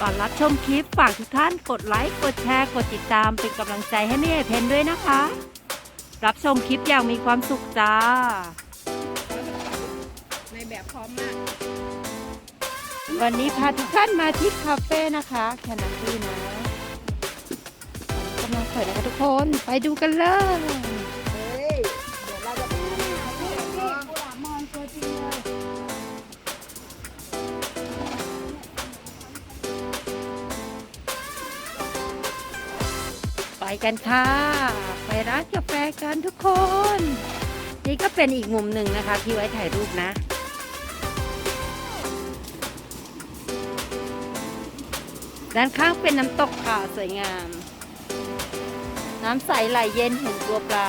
ก่อนรับชมคลิปฝากทุกท่านกดไลค์กดแชร์กดติดตามเป็นกำลังใจให้แม่ใหญ่เพนด้วยนะคะ รับชมคลิปอย่างมีความสุขจ้า ในแบบพร้อมมาก วันนี้พาทุกท่านมาที่คาเฟ่นะคะแคนาตี้นะกำลังเปิดนะคะทุกคนไปดูกันเลย กันค่ะ ไปร้านกาแฟกันทุกคน นี่ก็เป็นอีกมุมหนึ่งนะคะ ที่ไว้ถ่ายรูปนะด้านข้างเป็นน้ำตกค่ะสวยงาม น้ำใสไหลเย็นเห็นตัวปลา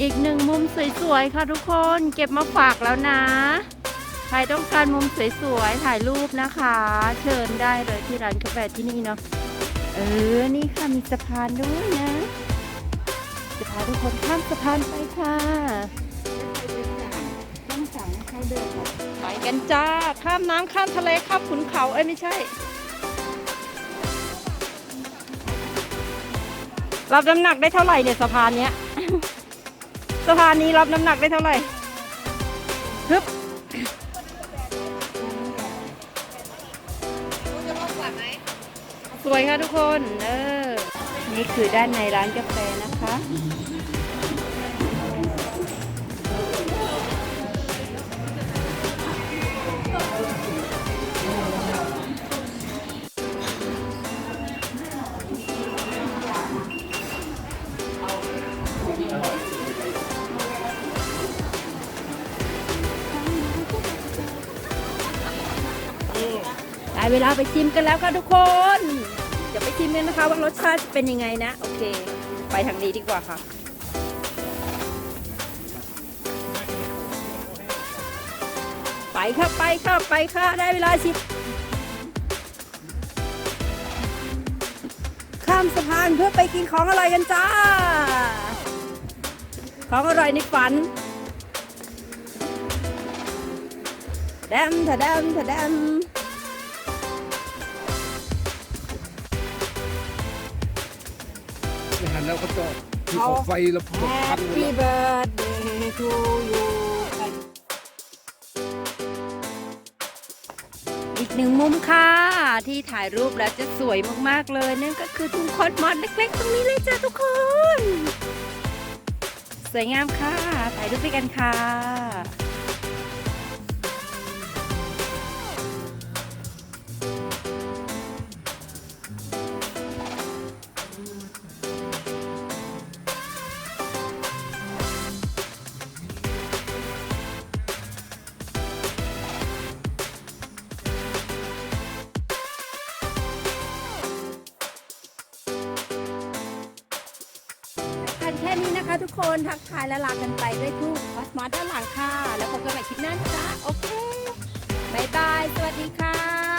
อีกหนึ่งมุมสวยๆ ค่ะทุกคนเก็บมาฝากแล้วนะ ใครต้องการมุมสวยๆ ถ่ายรูปนะคะ เชิญได้เลยที่ร้านกาแฟที่นี่เนาะเออ นี่ค่ะมีสะพานด้วยนะจะพาทุกคนข้ามสะพานไปค่ะต้องสั่งให้เขาเดินไปกันจ้า ข้ามน้ำข้ามทะเลข้ามขุนเขาเอ้ยไม่ใช่ รับน้ำหนักได้เท่าไหร่เนี่ยสะพานเนี้ย สะพานนี้รับน้ำหนักได้เท่าไหร่ฮึบจะลดกว่าไหมสวยค่ะทุกคน เออ นี่คือด้านในร้านกาแฟนะคะ เวลาไปชิมกันแล้วค่ะทุกคน เดี๋ยวไปชิมกันนะคะว่ารสชาติจะเป็นยังไงนะ โอเค ไปทางนี้ดีกว่าค่ะไปค่ะไปค่ะไปค่ะได้เวลาชิมข้ามสะพานเพื่อไปกินของอร่อยกันจ้า ของอร่อยในฝันแดมถะแดมถะแดม ไม่หันแล้วเขาจอดที่เขาไฟแล้วพวกพันหมด Happy แล้ว birthday to you อีกหนึ่งมุมค่ะ ที่ถ่ายรูปแล้วจะสวยมากๆเลย นั่นก็คือทุ่งคอสมอสเล็กๆ ตรงนี้เลยจ้าทุกคน สวยงามค่ะ ถ่ายรูปไปกันค่ะ แค่นี้นะคะทุกคนทักทายและลากันไปด้วยทูบคอสมอด้านหลังค่ะ แล้วพบกันใหม่คลิปหน้านะจ๊ะโอเคบายบาย สวัสดีค่ะ